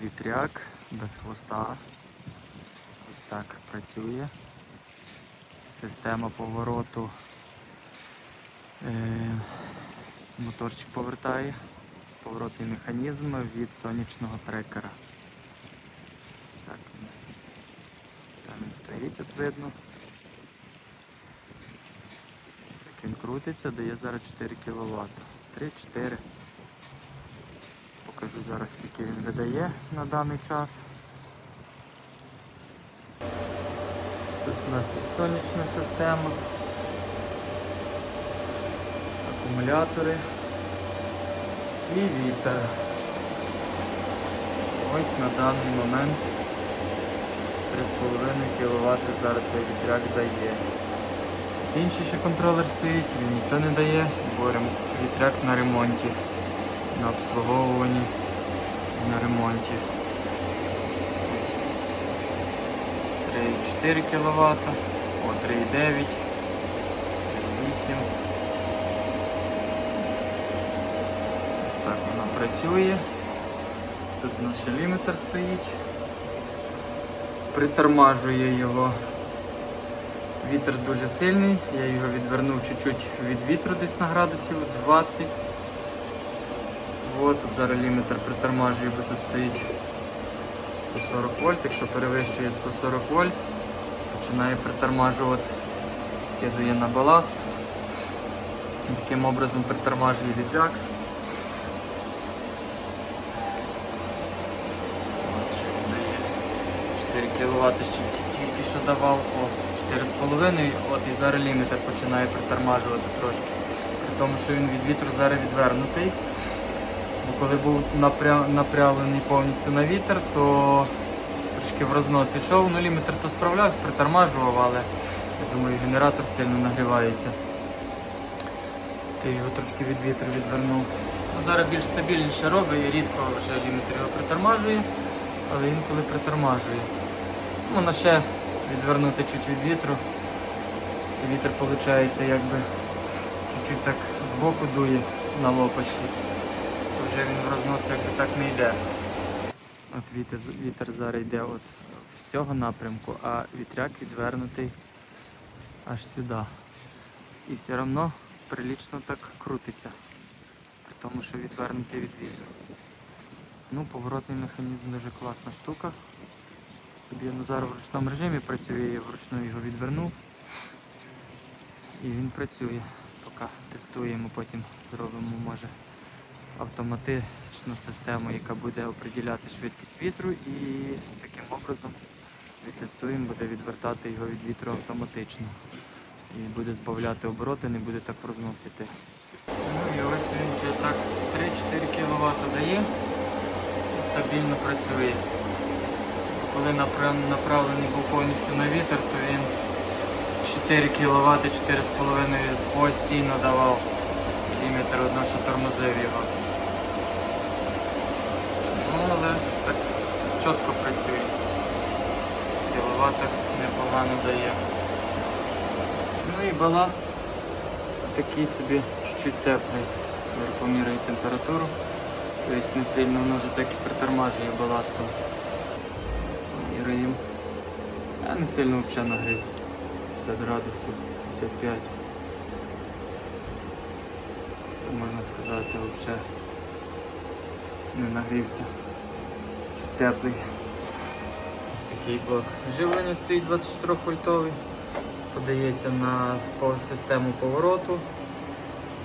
вітряк без хвоста. Ось так працює. Система повороту. Е, моторчик повертає. Поворотний механізм від сонячного трекера. Ось так. Там він стоїть, от видно. Так він крутиться, дає зараз 4 кВт. 3-4. Покажу зараз скільки він видає на даний час. Тут у нас і сонячна система, акумулятори і вітер. Ось на даний момент 3,5 кВт зараз цей вітряк дає. Інший ще контролер стоїть, він нічого не дає, бо вітряк на ремонті, на обслуговуванні, на ремонті. Ось 3,4 кВт, о 3,9, 3,8. Ось так вона працює. Тут у нас ще лімітер стоїть. Притормажує його. Вітер дуже сильний, я його відвернув чуть-чуть від вітру десь на градусів 20. От, тут зараз лімітер притормажує, бо тут стоїть 140 вольт. Якщо перевищує 140 вольт, починає притормажувати, скидує на баласт. Таким образом притормажує вітряк. От що дає. 4 кВт тільки що давав, о, 4,5, от і зараз лімітер починає притормажувати трошки. При тому, що він від вітру зараз відвернутий. Бо коли був напря... повністю на вітер, то трошки в рознос йшов. Ну, лімітер то справлявся, притормажував, але я думаю, генератор сильно нагрівається. Ти його трошки від вітру відвернув. Ну, зараз більш стабільніше робить рідко вже лімітер його притормажує, але інколи притормажує. Можна ще відвернути чуть від вітру. І вітер виходить якби чуть-чуть так збоку дує на лопасті. Вже він в рознос якби так не йде. От вітер, вітер зараз йде от з цього напрямку, а вітряк відвернутий аж сюди. І все одно прилічно так крутиться. При тому, що відвернутий від вітру. Ну, поворотний механізм дуже класна штука. Собі ну, зараз в ручному режимі працює, я вручну його відвернув. І він працює. Поки тестуємо, потім зробимо, може, автоматичну систему, яка буде определяти швидкість вітру і таким образом відтестуємо, буде відвертати його від вітру автоматично. І буде збавляти обороти, не буде так розносити. Ну і ось він вже так 3-4 кВт дає і стабільно працює. Коли направлений був повністю на вітер, то він 4 кВт, 4,5 постійно давав лімітер, одно, що тормозив його. Ну, але так чітко працює. Кіловат так непогано дає. Ну і баласт такий собі чуть-чуть теплий. Зараз поміряю температуру. Тобто не сильно воно вже так і притормажує баластом. Міряємо. Я не сильно взагалі нагрівся. 50 градусів, 55. Це можна сказати взагалі не нагрівся. Теплий. Ось такий блок. Живлення стоїть 24 вольтовий. Подається на систему повороту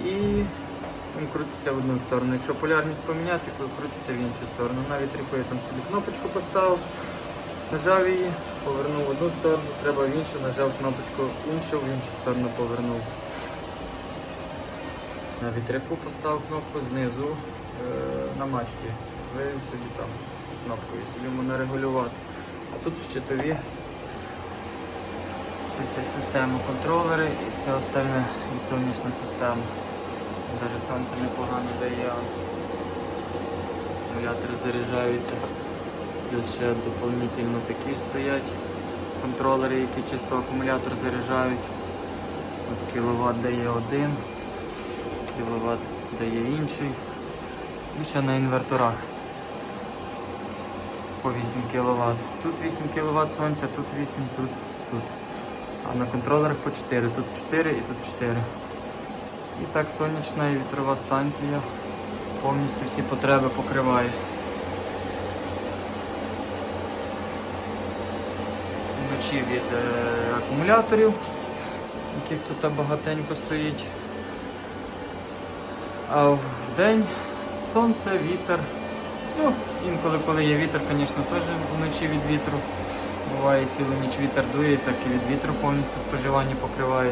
і він крутиться в одну сторону. Якщо полярність поміняти, то крутиться в іншу сторону. Навіть я там собі кнопочку поставив. Нажав її, повернув в одну сторону, треба в іншу, нажав кнопочку іншу, в іншу сторону повернув. На вітряку поставив кнопку знизу е, на мачті. Вивів собі там кнопкою, собі можна регулювати. А тут в щитові вся система контролери і все остальне, і сонячна система. Навіть сонце непогано дає. Акумулятори заряджаються. Плюс ще доповнительно такі стоять контролери, які чисто акумулятор заряджають. От кіловат дає один, кіловат дає інший. І ще на інверторах. по 8 кВт. Тут 8 кВт сонця, тут 8, тут, тут. А на контролерах по 4. Тут 4 і тут 4. І так сонячна і вітрова станція повністю всі потреби покриває. Вночі від е, акумуляторів, яких тут багатенько стоїть. А в день сонце, вітер. Ну, інколи, коли є вітер, звісно, теж вночі від вітру. Буває цілу ніч вітер дує, так і від вітру повністю споживання покриває.